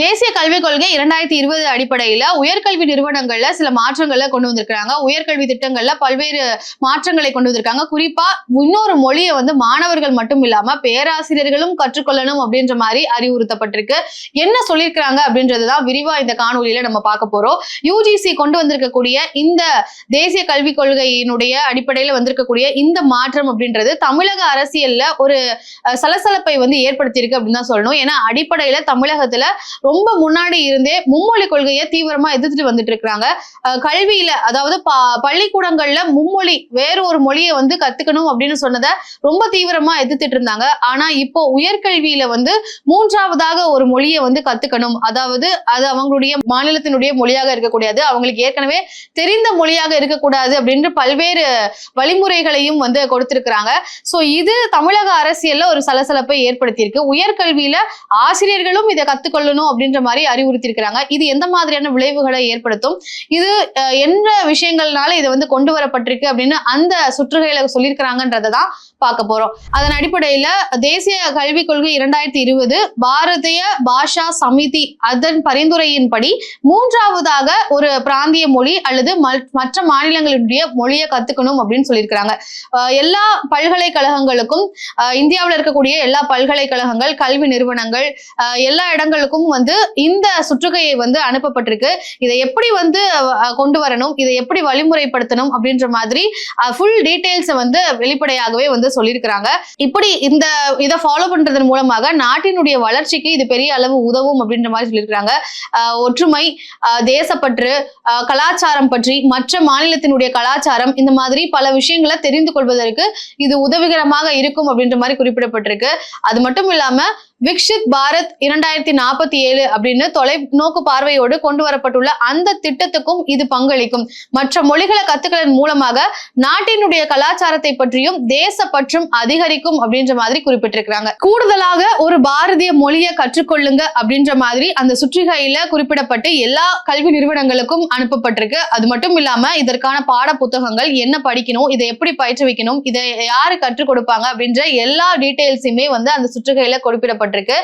தேசிய கல்விக் கொள்கை இரண்டாயிரத்தி இருபது அடிப்படையில உயர்கல்வி நிறுவனங்கள்ல சில மாற்றங்களை கொண்டு வந்திருக்கிறாங்க. உயர்கல்வி திட்டங்கள்ல பல்வேறு மாற்றங்களை கொண்டு வந்திருக்காங்க. குறிப்பா இன்னொரு மொழியை வந்து மாணவர்கள் மட்டும் இல்லாம பேராசிரியர்களும் கற்றுக்கொள்ளணும் அப்படின்ற மாதிரி அறிவுறுத்தப்பட்டிருக்கு. என்ன சொல்லியிருக்கிறாங்க அப்படின்றதுதான் விரிவா இந்த காணொலியில நம்ம பார்க்க போறோம். யூஜிசி கொண்டு வந்திருக்கக்கூடிய இந்த தேசிய கல்விக் கொள்கையினுடைய அடிப்படையில வந்திருக்கக்கூடிய இந்த மாற்றம் அப்படின்றது தமிழக அரசியல்ல ஒரு சலசலப்பை வந்து ஏற்படுத்தியிருக்கு அப்படின்னு தான் சொல்லணும். ஏன்னா அடிப்படையில தமிழகத்துல ரொம்ப முன்னாடி இருந்தே மும்மொழி கொள்கையை தீவிரமா எதிர்த்துட்டு வந்துட்டு இருக்கிறாங்க. கல்வியில அதாவது பள்ளிக்கூடங்கள்ல மும்மொழி வேற ஒரு மொழியை வந்து கத்துக்கணும் அப்படின்னு சொன்னதை ரொம்ப தீவிரமா எதிர்த்துட்டு இருந்தாங்க. ஆனா இப்போ உயர்கல்வியில வந்து மூன்றாவதாக ஒரு மொழியை வந்து கத்துக்கணும். அதாவது அது அவங்களுடைய மாநிலத்தினுடைய மொழியாக இருக்கக்கூடாது அவங்களுக்கு ஏற்கனவே தெரிந்த மொழியாக இருக்கக்கூடாது அப்படின்ற பல்வேறு வழிமுறைகளையும் வந்து கொடுத்திருக்கிறாங்க. சோ இது தமிழக அரசியல்ல ஒரு சலசலப்பை ஏற்படுத்தியிருக்கு. உயர்கல்வியில ஆசிரியர்களும் இதை கத்துக்கொள்ளணும் அப்படின்ற மாதிரி அறிவுறுத்தியிருக்கிறாங்க. இது எந்த மாதிரியான விளைவுகளை ஏற்படுத்தும்? இது எந்த என்ன விஷயங்கள்னால இது வந்து கொண்டு வரப்பட்டிருக்கு அப்படின்னு அந்த சுற்றுகையில சொல்லியிருக்கிறாங்கன்றதை தான் பார்க்க போறோம். அதன் அடிப்படையில தேசிய கல்விக் கொள்கை இரண்டாயிரத்தி இருபது பாரதிய பாஷா சமிதி அதன் பரிந்துரையின்படி மூன்றாவதாக ஒரு பிராந்திய மொழி அல்லது மற்ற மாநிலங்களுடைய மொழியை கத்துக்கணும் அப்படின்னு சொல்லியிருக்கிறாங்க. எல்லா பல்கலைக்கழகங்களுக்கும் இந்தியாவில் இருக்கக்கூடிய எல்லா பல்கலைக்கழகங்கள் கல்வி நிறுவனங்கள் எல்லா இடங்களுக்கும் வந்து இந்த சுற்றுகையை வந்து அனுப்பப்பட்டிருக்கு. இதை எப்படி வந்து கொண்டு வரணும்? இதை எப்படி வழிமுறைப்படுத்தணும்? அப்படின்ற மாதிரி ஃபுல் டீடைல்ஸை வந்து வெளிப்படையாகவே வந்து சொல்லியிருக்கிறாங்க. இப்படி இந்த இதை ஃபாலோ பண்றதன் மூலமாக நாட்டினுடைய வளர்ச்சிக்கு இது பெரிய அளவு உதவும் அப்படின்ற மாதிரி சொல்லியிருக்கிறாங்க. ஒற்றுமை தேசப்பற்று கலாச்சாரம் பற்றி மற்ற மாநிலத்தினுடைய கலாச்சாரம் இந்த மாதிரி பல விஷயங்களை தெரிந்து கொள்வதற்கு இது உதவிகரமாக இருக்கும் அப்படின்ற மாதிரி குறிப்பிடப்பட்டிருக்கு. அது மட்டும் இல்லாம விக்ஷித் பாரத் இரண்டாயிரத்தி நாற்பத்தி ஏழு அப்படின்னு தொலைநோக்கு பார்வையோடு கொண்டு வரப்பட்டுள்ள அந்த திட்டத்துக்கும் இது பங்களிக்கும். மற்ற மொழிகளை கத்துக்களின் மூலமாக நாட்டினுடைய கலாச்சாரத்தை பற்றியும் தேசப்பற்றும் அதிகரிக்கும் அப்படின்ற மாதிரி குறிப்பிட்டிருக்கிறாங்க. கூடுதலாக ஒரு பாரதிய மொழியை கற்றுக்கொள்ளுங்க அப்படின்ற மாதிரி அந்த சுற்றுகையில குறிப்பிடப்பட்டு எல்லா கல்வி நிறுவனங்களுக்கும் அனுப்பப்பட்டிருக்கு. அது மட்டும் இல்லாம இதற்கான பாட புத்தகங்கள் என்ன படிக்கணும் இதை எப்படி பயிற்றுவிக்கணும் இதை யாரு கற்றுக் கொடுப்பாங்க அப்படின்ற எல்லா டீட்டெயில்ஸுமே வந்து அந்த சுற்றுகையில குறிப்பிடப்பட்டிருக்கு.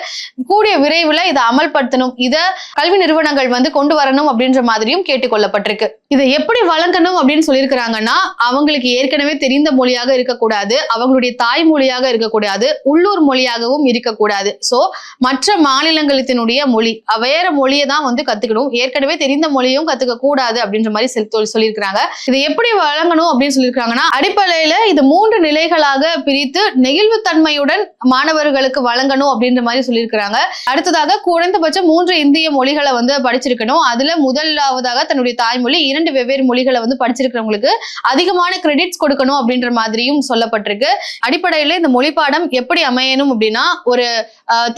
கூடிய விரைவில் இதை அமல்படுத்தணும் இதை கல்வி நிறுவனங்கள் வந்து கொண்டு வரணும் அப்படின்ற மாதிரியும் கேட்டுக்கொள்ளப்பட்டிருக்கு. இதை எப்படி வழங்கணும் அப்படின்னு சொல்லியிருக்கிறாங்கன்னா அவங்களுக்கு ஏற்கனவே தெரிந்த மொழியாக இருக்கக்கூடாது அவங்களுடைய தாய்மொழியாக இருக்கக்கூடாது உள்ளூர் மொழியாகவும் இருக்கக்கூடாது. சோ மற்ற மாநிலங்களத்தினுடைய மொழி வேற மொழியை தான் வந்து கத்துக்கணும். ஏற்கனவே தெரிந்த மொழியும் கத்துக்க கூடாது அப்படின்ற மாதிரி சொல்லி- சொல்லியிருக்கிறாங்க. இதை எப்படி வழங்கணும் அப்படின்னு சொல்லியிருக்காங்கன்னா அடிப்படையில இது மூன்று நிலைகளாக பிரித்து நெகிழ்வுத்தன்மையுடன் மாணவர்களுக்கு வழங்கணும் அப்படின்ற மாதிரி சொல்லியிருக்கிறாங்க. அடுத்ததாக குறைந்தபட்சம் மூன்று இந்திய மொழிகளை வந்து படிச்சிருக்கணும். அதுல முதலாவதாக தன்னுடைய தாய்மொழி இரண்டு வெவ்வேறு மொழிகளை வந்து படிச்சிருக்கிறவங்களுக்கு அதிகமான கிரெடிட்ஸ் கொடுக்கணும் அப்படின்ற மாதிரியும் சொல்லப்பட்டிருக்கு. அடிப்படையில இந்த மொழி பாடம் எப்படி அமையணும் அப்படின்னா ஒரு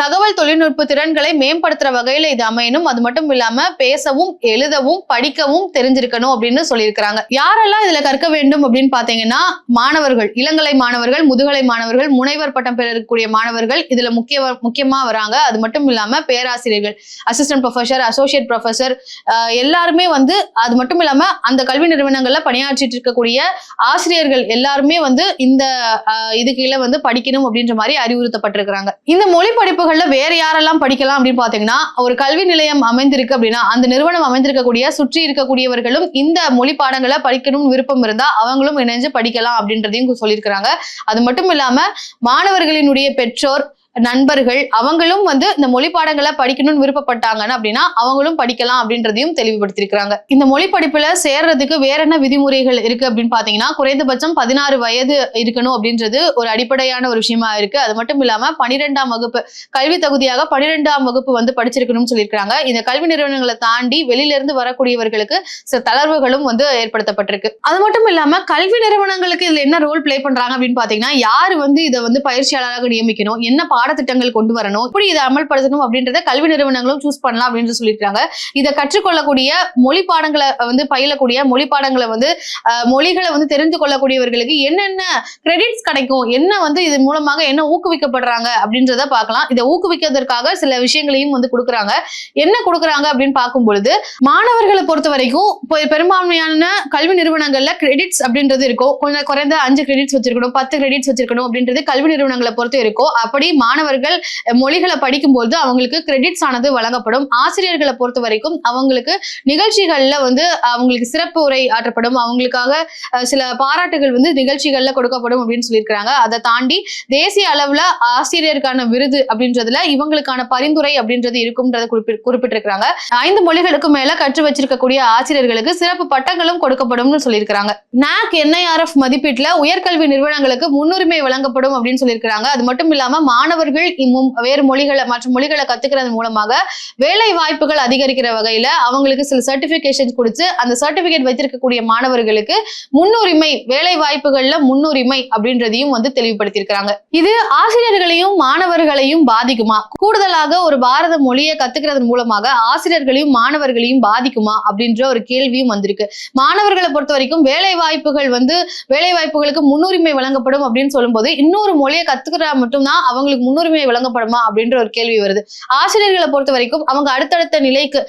தகவல் தொழில்நுட்ப திறன்களை மேம்படுத்துற வகையில இது அமையணும். அது மட்டும் இல்லாம பேசவும் எழுதவும் படிக்கவும் தெரிஞ்சிருக்கணும் அப்படின்னு சொல்லியிருக்கிறாங்க. யாரெல்லாம் இதுல கற்க வேண்டும் அப்படின்னு பாத்தீங்கன்னா மாணவர்கள் இளங்கலை மாணவர்கள் முதுகலை மாணவர்கள் முனைவர் பட்டம் பெறக்கூடிய மாணவர்கள் இதுல முக்கிய முக்கியமா வராங்க. அது மட்டும் இல்லாம பேராசிரியர்கள் அசிஸ்டன்ட் ப்ரொஃபசர் அசோசியேட் ப்ரொஃபசர் எல்லாருமே வந்து அது மட்டும் இல்லாம அந்த கல்வி நிறுவனங்கள்ல பணியாற்றிட்டு இருக்கக்கூடிய ஆசிரியர்கள் எல்லாருமே வந்து இந்த இது கீழே வந்து படிக்கணும் அப்படின்ற மாதிரி அறிவுறுத்தப்பட்டிருக்கிறாங்க. இந்த மொழி படிப்புகள்ல வேற யாரெல்லாம் படிக்கலாம் அப்படின்னு பாத்தீங்கன்னா ஒரு கல்வி நிலையம் அமைந்திருக்கு அப்படின்னா அந்த நிறுவனம் அமைந்திருக்கக்கூடிய சுற்றி இருக்கக்கூடியவர்களும் இந்த மொழி பாடங்களை படிக்கணும்னு விருப்பம் இருந்தா அவங்களும் இணைஞ்சு படிக்கலாம் அப்படின்றதையும் சொல்லியிருக்கிறாங்க. அது மட்டும் இல்லாம மாணவர்களினுடைய பெற்றோர் நண்பர்கள் அவங்களும் வந்து இந்த மொழி பாடங்களை படிக்கணும்னு விருப்பப்பட்டாங்கன்னு அப்படின்னா அவங்களும் படிக்கலாம் அப்படின்றதையும் தெளிவுபடுத்திருக்கிறாங்க இந்த மொழி படிப்புல சேர்றதுக்கு வேற என்ன விதிமுறைகள் இருக்கு அப்படின்னு பாத்தீங்கன்னா குறைந்தபட்சம் பதினாறு வயது இருக்கணும் அப்படின்றது ஒரு அடிப்படையான ஒரு விஷயமா இருக்கு. அது மட்டும் இல்லாம பனிரெண்டாம் வகுப்பு கல்வி தகுதியாக பனிரெண்டாம் வகுப்பு வந்து படிச்சிருக்கணும்னு சொல்லியிருக்காங்க இந்த கல்வி நிறுவனங்களை தாண்டி வெளியில இருந்து வரக்கூடியவர்களுக்கு சில தளர்வுகளும் வந்து ஏற்படுத்தப்பட்டிருக்கு. அது மட்டும் இல்லாம கல்வி நிறுவனங்களுக்கு இதுல என்ன ரோல் ப்ளே பண்றாங்க அப்படின்னு பாத்தீங்கன்னா யாரு வந்து இதை வந்து பயிற்சியாளராக நியமிக்கணும்? என்ன பாடத்திட்டங்கள் கொண்டு வரணும். இப்படி இதை அமல்படுத்தணும் அப்படின்றத கல்வி நிறுவனங்களும் சூஸ் பண்ணலாம் அப்படின்னு சொல்லியிருக்காங்க. இதை கற்றுக்கொள்ளக்கூடிய மொழி பாடங்களை வந்து பயிலக்கூடிய மொழி பாடங்களை வந்து மொழிகளை வந்து தெரிந்து கொள்ளக்கூடியவர்களுக்கு என்னென்ன கிரெடிட்ஸ் கிடைக்கும் என்ன வந்து இது மூலமாக என்ன ஊக்குவிக்கப்படுறாங்க அப்படின்றத பார்க்கலாம். இதை ஊக்குவிக்கிறதுக்காக சில விஷயங்களையும் வந்து கொடுக்குறாங்க. என்ன கொடுக்குறாங்க அப்படின்னு பார்க்கும் பொழுது மாணவர்களை பொறுத்த வரைக்கும் இப்போ பெரும்பான்மையான கல்வி நிறுவனங்கள்ல கிரெடிட்ஸ் அப்படின்றது இருக்கும். கொஞ்சம் குறைந்த அஞ்சு கிரெடிட்ஸ் வச்சிருக்கணும் பத்து கிரெடிட்ஸ் வச்சிருக்கணும் அப்படின்றது கல்வி நிறுவனங்களை பொறுத்து இருக்கும். அப்படி மாணவர்கள் மொழிகளை படிக்கும்போது அவங்களுக்கு கிரெடிட்ஸ் ஆனது வழங்கப்படும். ஆசிரியர்களை பொறுத்த வரைக்கும் அவங்களுக்கு நிகழ்ச்சிகள்ல வந்து அவங்களுக்கு சிறப்பு உரை ஆற்றப்படும். அவங்களுக்காக சில பாராட்டுகள் வந்து நிகழ்ச்சிகள்ல கொடுக்கப்படும் அப்படின்னு சொல்லியிருக்கிறாங்க. அதை தாண்டி தேசிய அளவுல ஆசிரியருக்கான விருது அப்படின்றதுல இவங்களுக்கான பரிந்துரை அப்படின்றது இருக்கும்ன்றத குறிப்பிட்டு குறிப்பிட்டிருக்கிறாங்க. ஐந்து மொழிகளுக்கும் மேல கற்று வச்சிருக்கக்கூடிய ஆசிரியர்களுக்கு சிறப்பு பட்டங்களும் கொடுக்கப்படும்னு சொல்லியிருக்கிறாங்க. நாக் என்ஐஆர்எஃப் மதிப்பீட்டுல உயர்கல்வி நிறுவனங்களுக்கு முன்னுரிமை வழங்கப்படும் அப்படின்னு சொல்லியிருக்கிறாங்க. அது மட்டும் இல்லாம மாணவர்கள் வேறு மொழிகளை மற்ற மொழிகளை கத்துக்கிறது மூலமாக வேலை வாய்ப்புகள் அதிகரிக்கிற வகையில அவங்களுக்கு சில சர்டிபிகேஷன் கொடுத்து அந்த சர்டிபிகேட் வைத்திருக்கக்கூடிய மாணவர்களுக்கு முன்னுரிமை வேலை வாய்ப்புகள்ல முன்னுரிமை அப்படின்றதையும் வந்து தெளிவுபடுத்தியிருக்கிறாங்க. இது ஆசிரியர்களையும் மாணவர்களையும் பாதிக்குமா? கூடுதலாக ஒரு பாரத மொழியை கத்துக்கிறது மூலமாக ஆசிரியர்களையும் மாணவர்களையும் பாதிக்குமா அப்படின்ற ஒரு கேள்வியும் வந்திருக்கு. மாணவர்களை பொறுத்த வரைக்கும் வேலை வாய்ப்புகள் வந்து வேலை வாய்ப்புகளுக்கு முன்னுரிமை வழங்கப்படும் அப்படின்னு சொல்லும்போது இன்னொரு மொழியை கத்துக்கிறா மட்டும்தான் அவங்களுக்கு முன்னுரிமை வழங்கப்படுமா அப்படின்ற ஒரு கேள்வி வருது. ஆசிரியர்களை பொறுத்த வரைக்கும் அவங்க அடுத்தடுத்த நிலைக்கு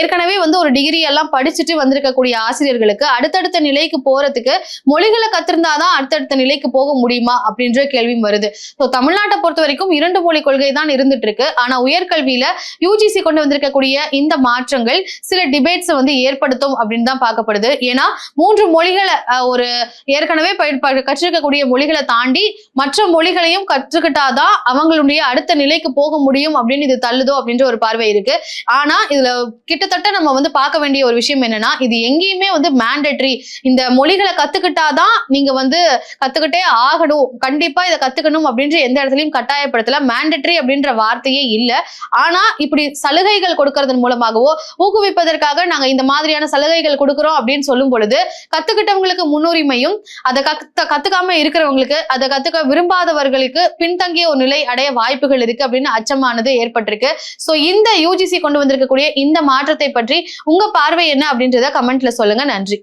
ஏற்கனவே வந்து ஒரு டிகிரி எல்லாம் படிச்சுட்டு வந்திருக்கக்கூடிய ஆசிரியர்களுக்கு அடுத்தடுத்த நிலைக்கு போறதுக்கு மொழிகளை கத்திருந்தாதான் அடுத்தடுத்த நிலைக்கு போக முடியுமா அப்படின்ற கேள்வியும் வருது. ஸோ தமிழ்நாட்டை பொறுத்த வரைக்கும் இரண்டு மொழி கொள்கை தான் இருந்துட்டு இருக்கு ஆனா உயர்கல்வியில யூஜிசி கொண்டு வந்திருக்கக்கூடிய இந்த மாற்றங்கள் சில டிபேட்ஸை வந்து ஏற்படுத்தும் அப்படின்னு தான் பார்க்கப்படுது. ஏன்னா மூன்று மொழிகளை ஒரு ஏற்கனவே கற்றிருக்கக்கூடிய மொழிகளை தாண்டி மற்ற மொழிகளையும் கற்றுக்கிட்டாதான் அவங்களுடைய அடுத்த நிலைக்கு போக முடியும் அப்படின்னு இது தள்ளுதோ அப்படின்ற ஒரு பார்வை இருக்கு. ஆனா இதுல கிட்டத்தட்ட நம்ம வந்து பார்க்க வேண்டிய ஒரு விஷயம் என்னன்னா இது எங்கேயுமே வந்து மேண்டட்ரி இந்த மொழிகளை கத்துக்கிட்டாதான் நீங்க வந்து கத்துக்கிட்டே ஆகணும். கண்டிப்பா இதை கத்துக்கணும் அப்படின்ற எந்த இடத்துலயும் கட்டாயப்படுத்தல. மேண்டட்ரி அப்படின்ற வார்த்தையே இல்ல. ஆனா இப்படி சலுகைகள் கொடுக்கறதன் மூலமாகவோ ஊக்குவிப்பதற்காக நாங்க இந்த மாதிரியான சலுகைகள் கொடுக்குறோம் அப்படின்னு சொல்லும் பொழுது கத்துக்கிட்டவங்களுக்கு முன்னுரிமையும் அதை கத்த கத்துக்காம இருக்கிறவங்களுக்கு அதை கத்துக்க விரும்பாதவர்களுக்கு பின்தங்கிய ஒரு நிலை அடைய வாய்ப்புகள் இருக்கு அப்படின்னு அச்சமானது ஏற்பட்டிருக்கு சோ இந்த யூஜிசி கொண்டு வந்திருக்கக்கூடிய இந்த மாற்றத்தை பற்றி உங்க பார்வை என்ன அப்படின்றத கமெண்ட்ல சொல்லுங்க நன்றி